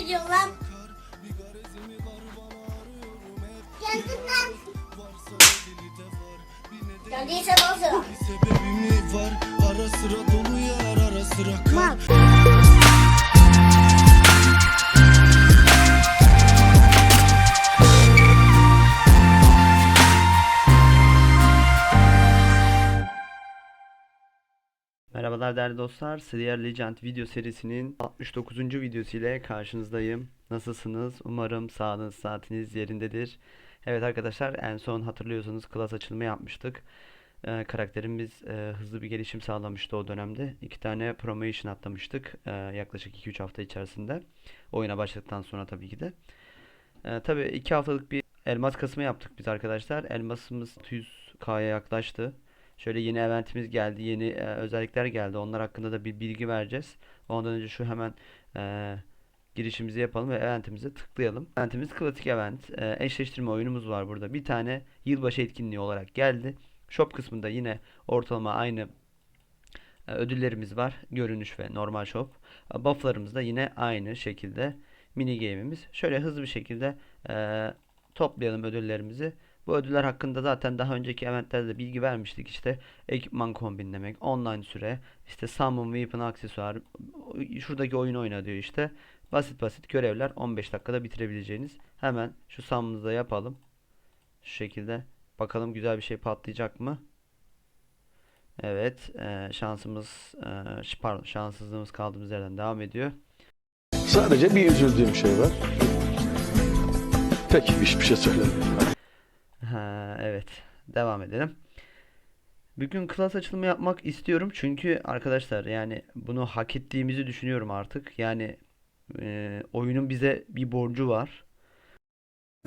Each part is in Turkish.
gidiyorsun lan? Geldim lan. Geldiyse bol sıra. Sebebi mi var? Ara sıra dolu yer ara sıra kar Merhabalar değerli dostlar. Serial Legend video serisinin 69. videosu ile karşınızdayım. Nasılsınız? Umarım sağlığınız, saatiniz yerindedir. Evet arkadaşlar en son hatırlıyorsanız klas açılımı yapmıştık. Ee, karakterimiz e, hızlı bir gelişim sağlamıştı o dönemde. İki tane promotion atlamıştık e, yaklaşık 2-3 hafta içerisinde. Oyuna başladıktan sonra tabii ki de. E, tabii 2 haftalık bir elmas kasımı yaptık biz arkadaşlar. Elmasımız 100k'ya yaklaştı. Şöyle yeni eventimiz geldi, yeni e, özellikler geldi. Onlar hakkında da bir bilgi vereceğiz. Ondan önce şu hemen e, girişimizi yapalım ve eventimize tıklayalım. Eventimiz klasik event. E, eşleştirme oyunumuz var burada. Bir tane yılbaşı etkinliği olarak geldi. Shop kısmında yine ortalama aynı e, ödüllerimiz var. Görünüş ve normal shop. E, Bufflarımız da yine aynı şekilde mini game'imiz. Şöyle hızlı bir şekilde e, toplayalım ödüllerimizi. Bu ödüller hakkında zaten daha önceki eventlerde bilgi vermiştik. İşte ekipman kombinlemek, online süre, işte summon, weapon, aksesuar, şuradaki oyunu oyna diyor işte. Basit basit görevler 15 dakikada bitirebileceğiniz. Hemen şu summon'ımızı da yapalım. Şu şekilde. Bakalım güzel bir şey patlayacak mı? Evet, e, şansımız, e, pardon, şanssızlığımız kaldığımız yerden devam ediyor. Sadece bir üzüldüğüm şey var. Peki hiçbir şey söylemiyorum. Ha, evet. Devam edelim. Bugün klas açılımı yapmak istiyorum çünkü arkadaşlar yani bunu hak ettiğimizi düşünüyorum artık. Yani e, oyunun bize bir borcu var.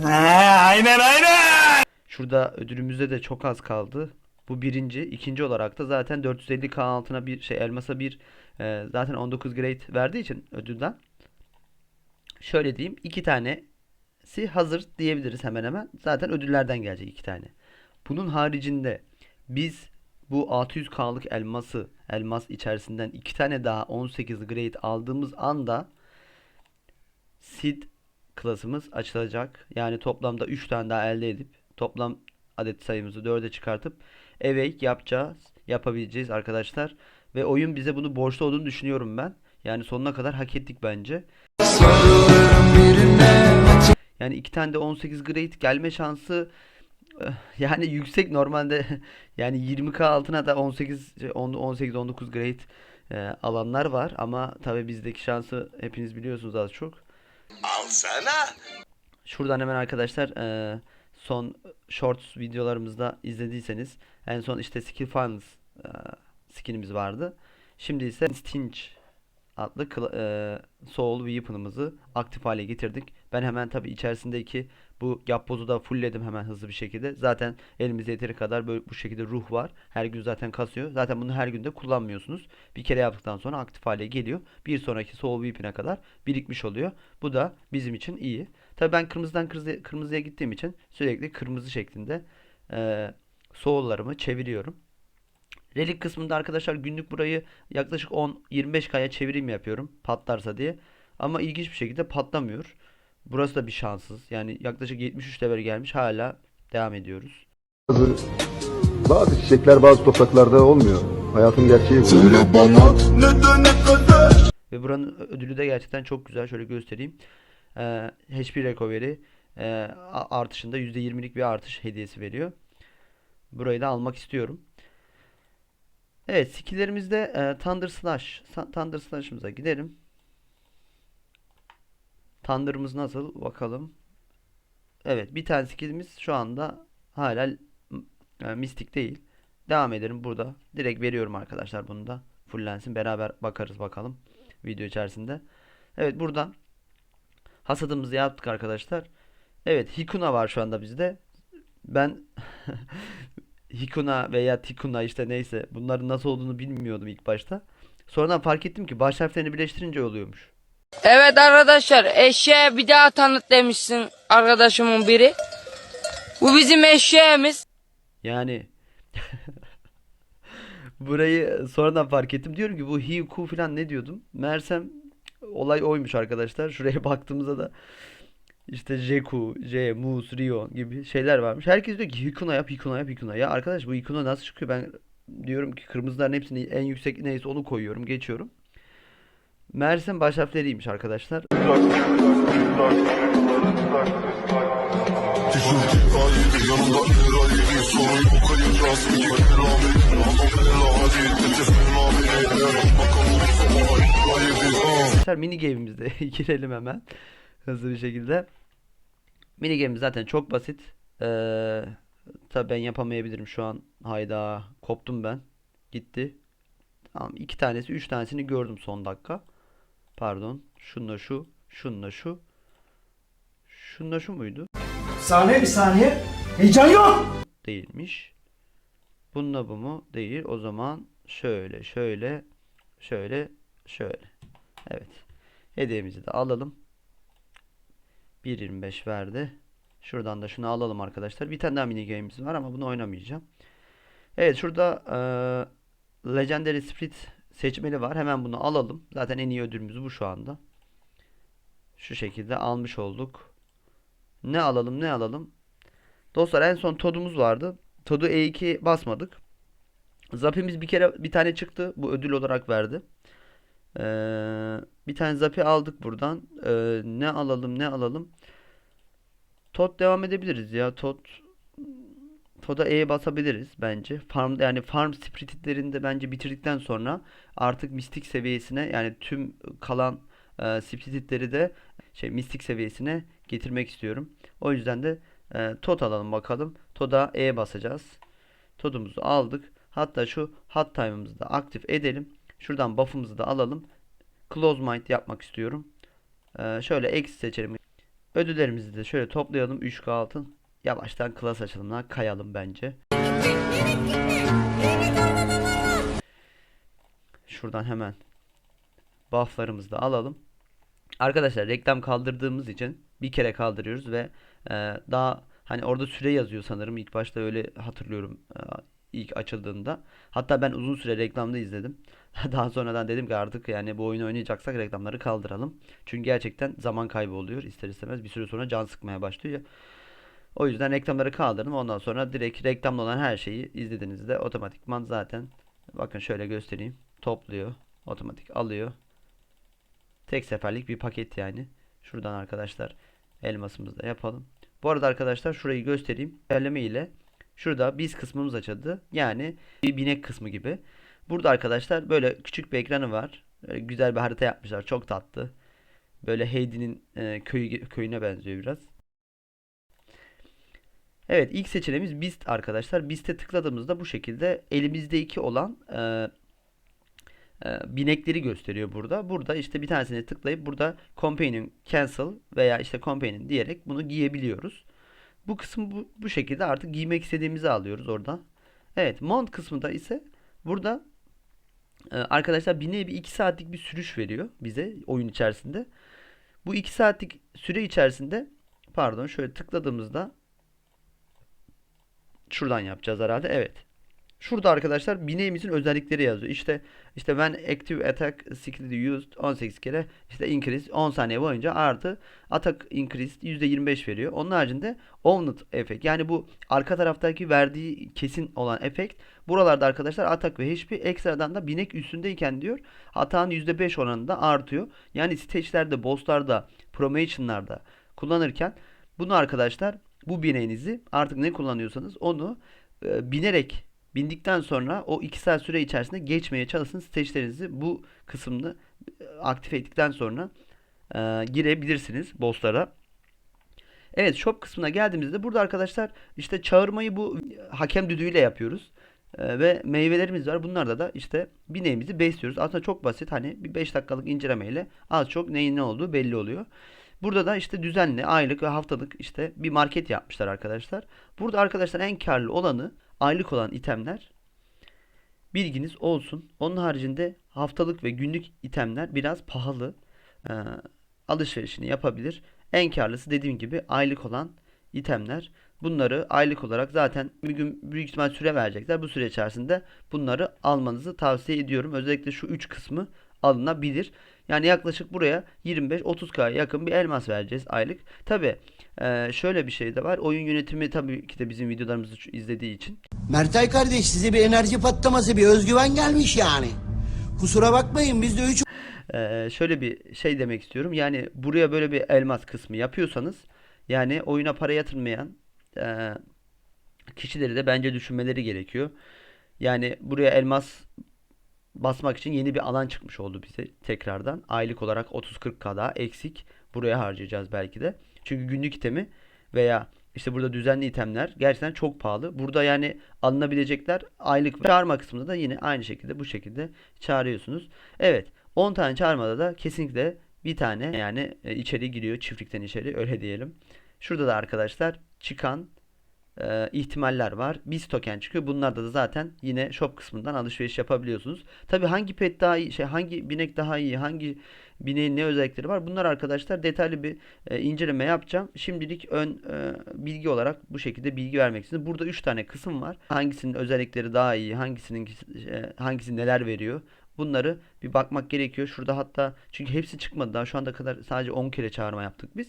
Aynen aynen Şurada ödülümüzde de çok az kaldı. Bu birinci. İkinci olarak da zaten 450k altına bir şey elmasa bir e, zaten 19 grade verdiği için ödülden. Şöyle diyeyim iki tanesi hazır diyebiliriz hemen hemen. Zaten ödüllerden gelecek iki tane. Bunun haricinde biz bu 600k'lık elması elmas içerisinden iki tane daha 18 grade aldığımız anda Sid klasımız açılacak. Yani toplamda 3 tane daha elde edip toplam adet sayımızı 4'e çıkartıp awake yapacağız. Yapabileceğiz arkadaşlar. Ve oyun bize bunu borçlu olduğunu düşünüyorum ben. Yani sonuna kadar hak ettik bence. Yani iki tane de 18 grade gelme şansı eh, yani yüksek normalde yani 20k altına da 18 10 18 19 grade eh, alanlar var ama tabii bizdeki şansı hepiniz biliyorsunuz az çok. Alsana Şuradan hemen arkadaşlar eee, son shorts videolarımızda izlediyseniz en son işte Skill Finals eee, skinimiz vardı. Şimdi ise Stinch adlı eee, Soul Weapon'ımızı aktif hale getirdik. Ben hemen tabi içerisindeki bu yapbozu da fullledim hemen hızlı bir şekilde. Zaten elimizde yeteri kadar böyle bu şekilde ruh var. Her gün zaten kasıyor. Zaten bunu her günde kullanmıyorsunuz. Bir kere yaptıktan sonra aktif hale geliyor. Bir sonraki Soul Weapon'e kadar birikmiş oluyor. Bu da bizim için iyi. Tabii ben kırmızıdan kırmızıya, kırmızıya gittiğim için sürekli kırmızı şeklinde eee soul'larımı çeviriyorum. Relik kısmında arkadaşlar günlük burayı yaklaşık 10-25K'ya çevirim yapıyorum patlarsa diye. Ama ilginç bir şekilde patlamıyor. Burası da bir şanssız. Yani yaklaşık 73 level gelmiş hala devam ediyoruz. Bazı, bazı çiçekler bazı topraklarda olmuyor. Hayatın gerçeği bu. Söyle bana neden ne kadar Ve buranın ödülü de gerçekten çok güzel. Şöyle göstereyim. Ee, HP Recovery e, artışında %20'lik bir artış hediyesi veriyor. Burayı da almak istiyorum. Evet, skill'lerimizde e, Thunder Slash. Thunder Slash'ımıza gidelim. Thunder'ımız nasıl? Bakalım. Evet, bir tane skill'imiz şu anda hala e, mistik değil. Devam edelim burada. Direkt veriyorum arkadaşlar bunu da. Fullensin. Beraber bakarız bakalım video içerisinde. Evet buradan hasadımızı yaptık arkadaşlar. Evet Hikuna var şu anda bizde. Ben Hikuna veya Tikuna işte neyse bunların nasıl olduğunu bilmiyordum ilk başta. Sonradan fark ettim ki baş harflerini birleştirince oluyormuş. Evet arkadaşlar eşeğe bir daha tanıt demişsin arkadaşımın biri. Bu bizim eşeğimiz. Yani burayı sonradan fark ettim. Diyorum ki bu Hiku falan ne diyordum. Meğersem olay oymuş arkadaşlar. Şuraya baktığımızda da işte Jeku, J, Mus, Rion gibi şeyler varmış. Herkes diyor ki Hikuna yap, Hikuna yap, Hikuna. Ya arkadaş bu Hikuna nasıl çıkıyor? Ben diyorum ki kırmızıların hepsini en yüksek neyse onu koyuyorum, geçiyorum. Meğersem baş harfleriymiş arkadaşlar. Arkadaşlar mini game'imize girelim hemen hızlı bir şekilde. Mini game'imiz zaten çok basit. Ee, tabii ben yapamayabilirim şu an. Hayda koptum ben. Gitti. Tamam iki tanesi üç tanesini gördüm son dakika. Pardon. Şunla şu. Şunla şu. Şunla şu muydu? Saniye bir saniye. Heyecan yok. Değilmiş. Bununla bu mu? Değil. O zaman şöyle şöyle şöyle şöyle. Evet. Hediyemizi de alalım. 1.25 verdi. Şuradan da şunu alalım arkadaşlar. Bir tane daha mini game'imiz var ama bunu oynamayacağım. Evet şurada eee, Legendary Split seçmeli var. Hemen bunu alalım. Zaten en iyi ödülümüz bu şu anda. Şu şekilde almış olduk. Ne alalım ne alalım? Dostlar en son Todd'umuz vardı. Todd'u E2 basmadık. Zapi'miz bir kere bir tane çıktı. Bu ödül olarak verdi. Ee, bir tane Zapi aldık buradan. Ee, ne alalım ne alalım. Todd devam edebiliriz ya. Todd Todd'a E'ye basabiliriz bence. Farm yani farm spiritlerinde bence bitirdikten sonra artık mistik seviyesine yani tüm kalan e, spiritleri de şey mistik seviyesine getirmek istiyorum. O yüzden de e, Todd alalım bakalım. Todd'a E basacağız. Todd'umuzu aldık. Hatta şu hot time'ımızı da aktif edelim. Şuradan buff'ımızı da alalım. Close mind yapmak istiyorum. E, şöyle eksi seçelim. Ödüllerimizi de şöyle toplayalım. 3K altın. Yavaştan klas açılımına kayalım bence. Şuradan hemen bufflarımızı da alalım. Arkadaşlar reklam kaldırdığımız için bir kere kaldırıyoruz ve e, daha hani orada süre yazıyor sanırım. İlk başta öyle hatırlıyorum e, ilk açıldığında. Hatta ben uzun süre reklamda izledim. Daha sonradan dedim ki artık yani bu oyunu oynayacaksak reklamları kaldıralım. Çünkü gerçekten zaman kaybı oluyor ister istemez. Bir süre sonra can sıkmaya başlıyor. O yüzden reklamları kaldırdım. Ondan sonra direkt reklamda olan her şeyi izlediğinizde otomatikman zaten bakın şöyle göstereyim. Topluyor. Otomatik alıyor. Tek seferlik bir paket yani. Şuradan arkadaşlar elmasımızı da yapalım. Bu arada arkadaşlar şurayı göstereyim. İlerleme ile şurada biz kısmımız açıldı. Yani bir binek kısmı gibi. Burada arkadaşlar böyle küçük bir ekranı var. Böyle güzel bir harita yapmışlar. Çok tatlı. Böyle Heidi'nin e, köyü, köyüne benziyor biraz. Evet ilk seçeneğimiz Beast arkadaşlar. Beast'e tıkladığımızda bu şekilde elimizdeki olan e, e, binekleri gösteriyor burada. Burada işte bir tanesine tıklayıp burada Companion Cancel veya işte Companion diyerek bunu giyebiliyoruz. Bu kısmı bu, bu şekilde artık giymek istediğimizi alıyoruz oradan. Evet mount kısmında ise burada e, arkadaşlar bir nevi 2 saatlik bir sürüş veriyor bize oyun içerisinde. Bu 2 saatlik süre içerisinde pardon şöyle tıkladığımızda şuradan yapacağız herhalde. Evet. Şurada arkadaşlar bineğimizin özellikleri yazıyor. İşte işte when active attack skill used 18 kere işte increase 10 saniye boyunca artı attack increase %25 veriyor. Onun haricinde owned efekt yani bu arka taraftaki verdiği kesin olan efekt buralarda arkadaşlar atak ve HP ekstradan da binek üstündeyken diyor atağın %5 oranında artıyor. Yani stage'lerde, boss'larda, promotion'larda kullanırken bunu arkadaşlar bu bineğinizi artık ne kullanıyorsanız onu e, binerek bindikten sonra o 2 saat süre içerisinde geçmeye çalışın stage'lerinizi bu kısımda e, aktif ettikten sonra e, girebilirsiniz boss'lara. Evet shop kısmına geldiğimizde burada arkadaşlar işte çağırmayı bu hakem düdüğüyle yapıyoruz. E, ve meyvelerimiz var. Bunlarda da işte bineğimizi besliyoruz. Aslında çok basit. Hani bir 5 dakikalık incelemeyle az çok neyin ne olduğu belli oluyor. Burada da işte düzenli aylık ve haftalık işte bir market yapmışlar arkadaşlar. Burada arkadaşlar en karlı olanı aylık olan itemler. Bilginiz olsun. Onun haricinde haftalık ve günlük itemler biraz pahalı. Ee, alışverişini yapabilir. En karlısı dediğim gibi aylık olan itemler. Bunları aylık olarak zaten bir gün büyük ihtimal süre verecekler. Bu süre içerisinde bunları almanızı tavsiye ediyorum. Özellikle şu 3 kısmı alınabilir. Yani yaklaşık buraya 25-30K'ya yakın bir elmas vereceğiz aylık. Tabi şöyle bir şey de var. Oyun yönetimi tabii ki de bizim videolarımızı izlediği için Mertay kardeş size bir enerji patlaması, bir özgüven gelmiş yani. Kusura bakmayın biz de üç Ee, şöyle bir şey demek istiyorum. Yani buraya böyle bir elmas kısmı yapıyorsanız yani oyuna para yatırmayan e, kişileri de bence düşünmeleri gerekiyor. Yani buraya elmas basmak için yeni bir alan çıkmış oldu bize tekrardan. Aylık olarak 30-40k daha eksik buraya harcayacağız belki de. Çünkü günlük itemi veya işte burada düzenli itemler gerçekten çok pahalı. Burada yani alınabilecekler aylık çağırma kısmında da yine aynı şekilde bu şekilde çağırıyorsunuz. Evet 10 tane çağırmada da kesinlikle bir tane yani e, içeri giriyor çiftlikten içeri öyle diyelim. Şurada da arkadaşlar çıkan e, ihtimaller var. Biz token çıkıyor. Bunlarda da zaten yine shop kısmından alışveriş yapabiliyorsunuz. Tabi hangi pet daha iyi, şey hangi binek daha iyi, hangi bineğin ne özellikleri var? Bunlar arkadaşlar detaylı bir e, inceleme yapacağım. Şimdilik ön e, bilgi olarak bu şekilde bilgi vermek istedim. Burada 3 tane kısım var. Hangisinin özellikleri daha iyi, hangisinin e, hangisi neler veriyor? Bunları bir bakmak gerekiyor. Şurada hatta çünkü hepsi çıkmadı daha şu anda kadar sadece 10 kere çağırma yaptık biz.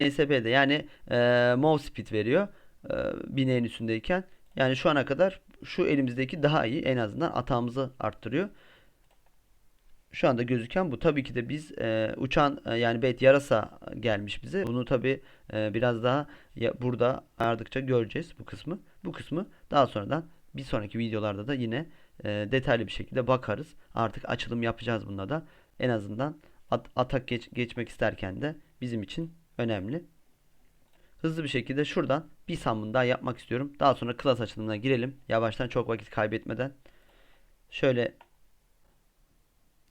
NSP'de yani e, move speed veriyor e, bineğin üstündeyken. Yani şu ana kadar şu elimizdeki daha iyi en azından atağımızı arttırıyor. Şu anda gözüken bu. Tabii ki de biz e, uçan e, yani bet yarasa gelmiş bize. Bunu tabii e, biraz daha ya, burada ayardıkça göreceğiz bu kısmı. Bu kısmı daha sonradan bir sonraki videolarda da yine e, detaylı bir şekilde bakarız. Artık açılım yapacağız bunda da. En azından at- atak geç- geçmek isterken de bizim için önemli. Hızlı bir şekilde şuradan bir summon daha yapmak istiyorum. Daha sonra klas açılımına girelim. Yavaştan çok vakit kaybetmeden. Şöyle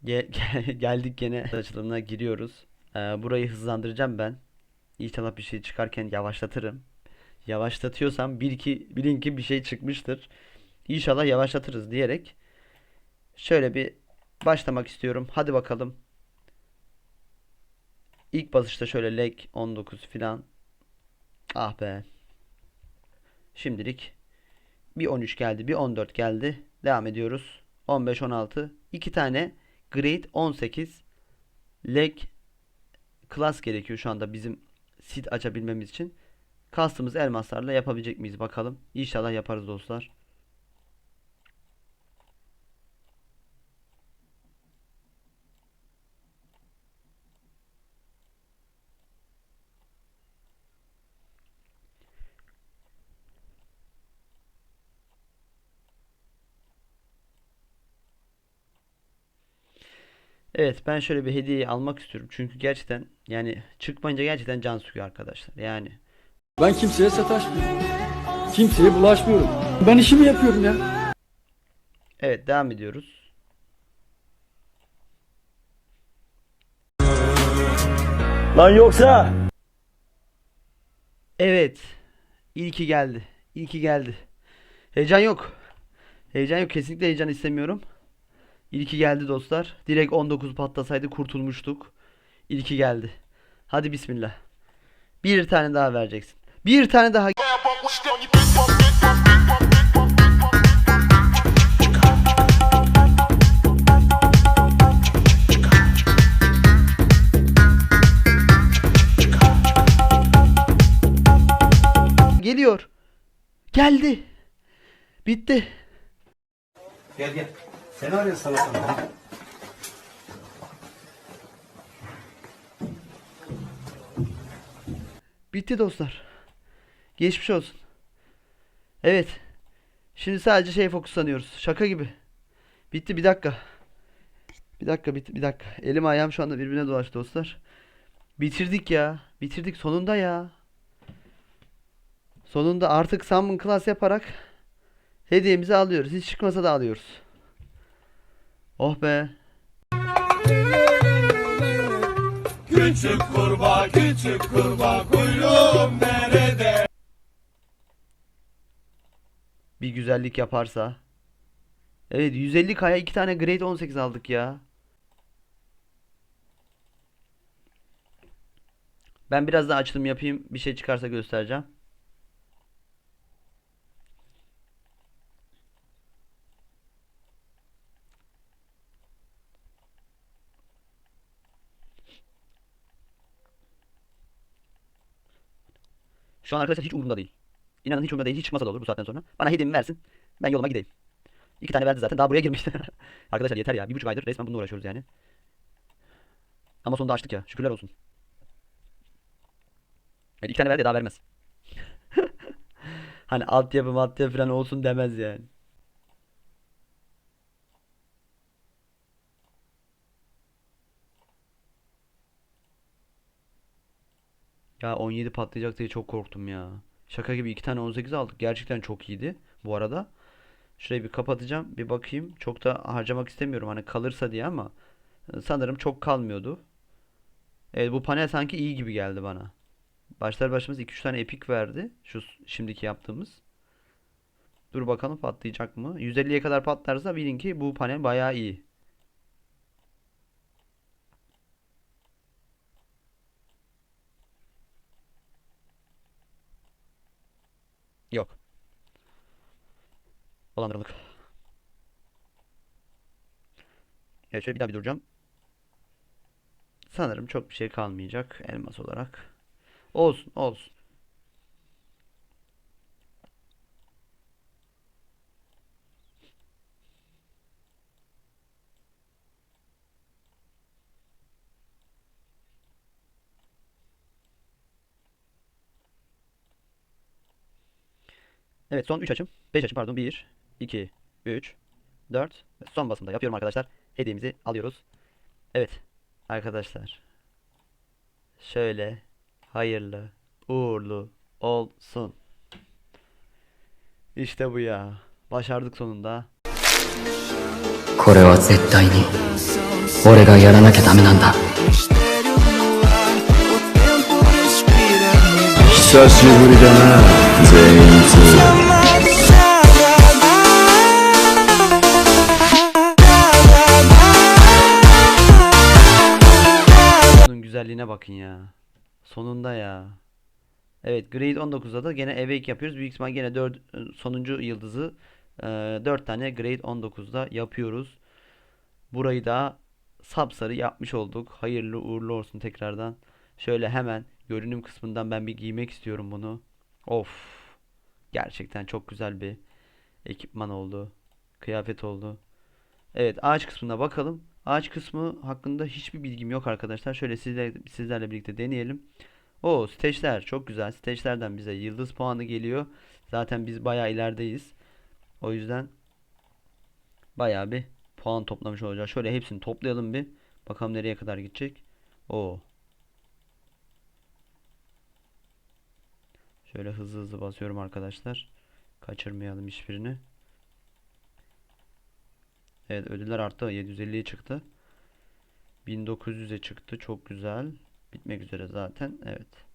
ge- geldik gene açılımına giriyoruz. Ee, burayı hızlandıracağım ben. İnşallah bir şey çıkarken yavaşlatırım. Yavaşlatıyorsam bil ki bilin ki bir şey çıkmıştır. İnşallah yavaşlatırız diyerek şöyle bir başlamak istiyorum. Hadi bakalım. İlk basışta şöyle leg 19 filan. Ah be. Şimdilik bir 13 geldi, bir 14 geldi. Devam ediyoruz. 15 16 iki tane grade 18 leg class gerekiyor şu anda bizim seed açabilmemiz için. Kastımız elmaslarla yapabilecek miyiz bakalım. İnşallah yaparız dostlar. Evet ben şöyle bir hediyeyi almak istiyorum. Çünkü gerçekten yani çıkmayınca gerçekten can sıkıyor arkadaşlar. Yani Ben kimseye sataşmıyorum. Kimseye bulaşmıyorum. Ben işimi yapıyorum ya. evet devam ediyoruz. Lan yoksa Evet. İlki geldi. İlki geldi. Heyecan yok. Heyecan yok. Kesinlikle heyecan istemiyorum. İlki geldi dostlar. Direkt 19 patlasaydı kurtulmuştuk. İlki geldi. Hadi bismillah. Bir tane daha vereceksin. Bir tane daha. Geliyor. Geldi. Bitti. Gel gel. Salak adam. Bitti dostlar. Geçmiş olsun. Evet. Şimdi sadece şey fokuslanıyoruz. Şaka gibi. Bitti bir dakika. Bir dakika bitti bir dakika. Elim ayağım şu anda birbirine dolaştı dostlar. Bitirdik ya. Bitirdik sonunda ya. Sonunda artık summon class yaparak hediyemizi alıyoruz. Hiç çıkmasa da alıyoruz. Oh be. Küçük kurbağa küçük kurbağa kuyruğum nerede? Bir güzellik yaparsa. Evet 150 kaya iki tane grade 18 aldık ya. Ben biraz daha açılım yapayım. Bir şey çıkarsa göstereceğim. Şu an arkadaşlar hiç umurumda değil. İnanın hiç umurumda değil. Hiç çıkmasa da olur bu saatten sonra. Bana hediyemi versin. Ben yoluma gideyim. İki tane verdi zaten. Daha buraya girmişti. arkadaşlar yeter ya. Bir buçuk aydır resmen bununla uğraşıyoruz yani. Ama sonunda açtık ya. Şükürler olsun. Evet, iki tane verdi daha vermez. hani altyapı altyapı falan olsun demez yani. Ya 17 patlayacak diye çok korktum ya. Şaka gibi iki tane 18 aldık. Gerçekten çok iyiydi bu arada. Şurayı bir kapatacağım. Bir bakayım. Çok da harcamak istemiyorum hani kalırsa diye ama e, sanırım çok kalmıyordu. Evet bu panel sanki iyi gibi geldi bana. Başlar başımız 2-3 tane epik verdi. Şu şimdiki yaptığımız. Dur bakalım patlayacak mı? 150'ye kadar patlarsa bilin ki bu panel bayağı iyi. Yok. Dolandırıldık. Evet şöyle bir daha bir duracağım. Sanırım çok bir şey kalmayacak elmas olarak. Olsun olsun. Evet son 3 açım. 5 açım pardon. 1, 2, 3, 4 ve son basımda yapıyorum arkadaşlar. Hediyemizi alıyoruz. Evet arkadaşlar. Şöyle hayırlı uğurlu olsun. İşte bu ya. Başardık sonunda. これは絶対に俺がやらなきゃダメなんだ 久しぶりだな全員通 Bakın ya. Sonunda ya. Evet Grade 19'da da gene Awake yapıyoruz. Büyük ihtimal gene 4 sonuncu yıldızı 4 tane Grade 19'da yapıyoruz. Burayı da sapsarı yapmış olduk. Hayırlı uğurlu olsun tekrardan. Şöyle hemen görünüm kısmından ben bir giymek istiyorum bunu. Of. Gerçekten çok güzel bir ekipman oldu. Kıyafet oldu. Evet ağaç kısmına bakalım. Ağaç kısmı hakkında hiçbir bilgim yok arkadaşlar. Şöyle sizle, sizlerle birlikte deneyelim. O stage'ler çok güzel. Stage'lerden bize yıldız puanı geliyor. Zaten biz bayağı ilerideyiz. O yüzden bayağı bir puan toplamış olacağız. Şöyle hepsini toplayalım bir. Bakalım nereye kadar gidecek. O. Şöyle hızlı hızlı basıyorum arkadaşlar. Kaçırmayalım hiçbirini. Evet ödüller arttı. 750'ye çıktı. 1900'e çıktı. Çok güzel. Bitmek üzere zaten. Evet.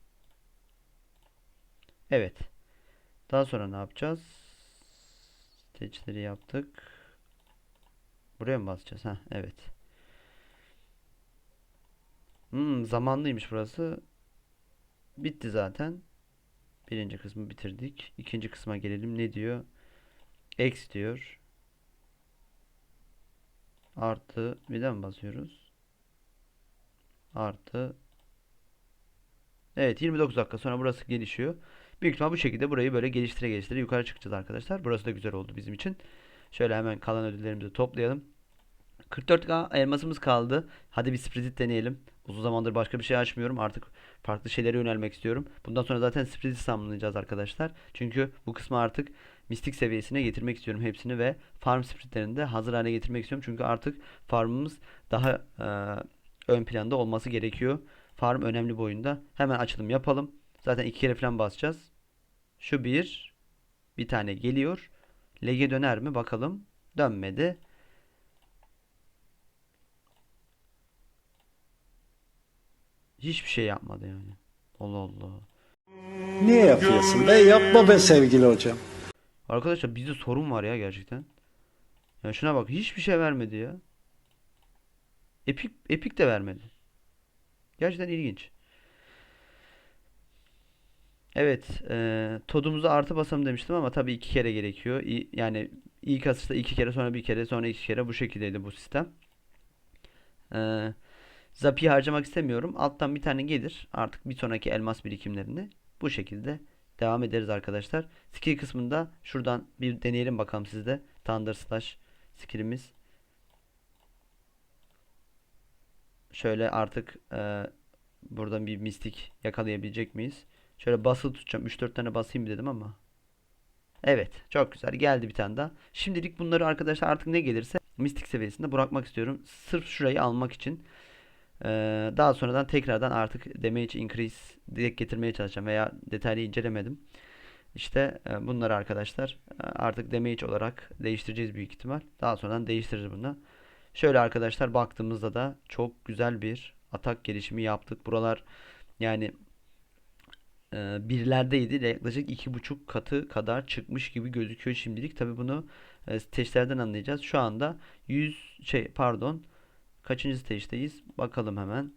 Evet. Daha sonra ne yapacağız? Stage'leri yaptık. Buraya mı basacağız? Ha, evet. Hmm, zamanlıymış burası. Bitti zaten. Birinci kısmı bitirdik. İkinci kısma gelelim. Ne diyor? X diyor. Artı bir de mi basıyoruz? Artı Evet 29 dakika sonra burası gelişiyor. Büyük ihtimal bu şekilde burayı böyle geliştire geliştire yukarı çıkacağız arkadaşlar. Burası da güzel oldu bizim için. Şöyle hemen kalan ödüllerimizi toplayalım. 44k elmasımız kaldı. Hadi bir sprizit deneyelim. Uzun zamandır başka bir şey açmıyorum. Artık farklı şeylere yönelmek istiyorum. Bundan sonra zaten sprizit tamamlayacağız arkadaşlar. Çünkü bu kısmı artık mistik seviyesine getirmek istiyorum hepsini ve farm spritlerini de hazır hale getirmek istiyorum. Çünkü artık farmımız daha e, ön planda olması gerekiyor. Farm önemli bu oyunda. Hemen açılım yapalım. Zaten iki kere falan basacağız. Şu bir. Bir tane geliyor. Lege döner mi bakalım. Dönmedi. Hiçbir şey yapmadı yani. Allah Allah. Niye yapıyorsun be? Yapma be sevgili hocam. Arkadaşlar bizde sorun var ya gerçekten. Ya şuna bak hiçbir şey vermedi ya. Epic Epic de vermedi. Gerçekten ilginç. Evet, e, todumuzu artı basalım demiştim ama tabii iki kere gerekiyor. İ- yani ilk asışta iki kere sonra bir kere sonra iki kere bu şekildeydi bu sistem. E, Zapi'yi harcamak istemiyorum. Alttan bir tane gelir. Artık bir sonraki elmas birikimlerini bu şekilde devam ederiz arkadaşlar. Skill kısmında şuradan bir deneyelim bakalım sizde. Thunder Slash skillimiz. Şöyle artık e, buradan bir mistik yakalayabilecek miyiz? Şöyle basılı tutacağım. 3-4 tane basayım dedim ama. Evet. Çok güzel. Geldi bir tane daha. Şimdilik bunları arkadaşlar artık ne gelirse mistik seviyesinde bırakmak istiyorum. Sırf şurayı almak için. Ee, daha sonradan tekrardan artık damage increase getirmeye çalışacağım veya detaylı incelemedim. İşte e, bunları arkadaşlar e, artık damage olarak değiştireceğiz büyük ihtimal. Daha sonradan değiştiririz bunu. Şöyle arkadaşlar baktığımızda da çok güzel bir atak gelişimi yaptık. Buralar yani e, birlerdeydi. Yaklaşık iki buçuk katı kadar çıkmış gibi gözüküyor şimdilik. Tabi bunu stage'lerden anlayacağız. Şu anda 100 şey pardon kaçıncı stage'deyiz? Bakalım hemen.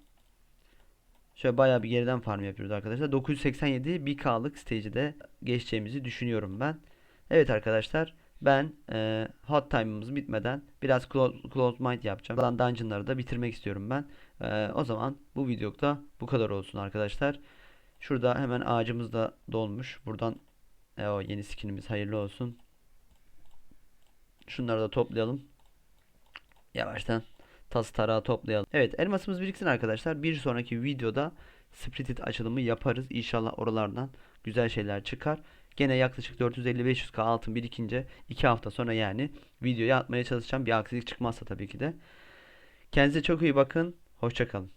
Şöyle bayağı bir geriden farm yapıyoruz arkadaşlar. 987 1K'lık stage'i de geçeceğimizi düşünüyorum ben. Evet arkadaşlar ben e, hot time'ımız bitmeden biraz close, close mind yapacağım. Kalan dungeon'ları da bitirmek istiyorum ben. E, o zaman bu videoda bu kadar olsun arkadaşlar. Şurada hemen ağacımız da dolmuş. Buradan e, o yeni skinimiz hayırlı olsun. Şunları da toplayalım. Yavaştan tas tarağı toplayalım. Evet elmasımız biriksin arkadaşlar. Bir sonraki videoda Splitit açılımı yaparız. İnşallah oralardan güzel şeyler çıkar. Gene yaklaşık 450-500k altın birikince 2 hafta sonra yani videoyu atmaya çalışacağım. Bir aksilik çıkmazsa tabii ki de. Kendinize çok iyi bakın. Hoşçakalın.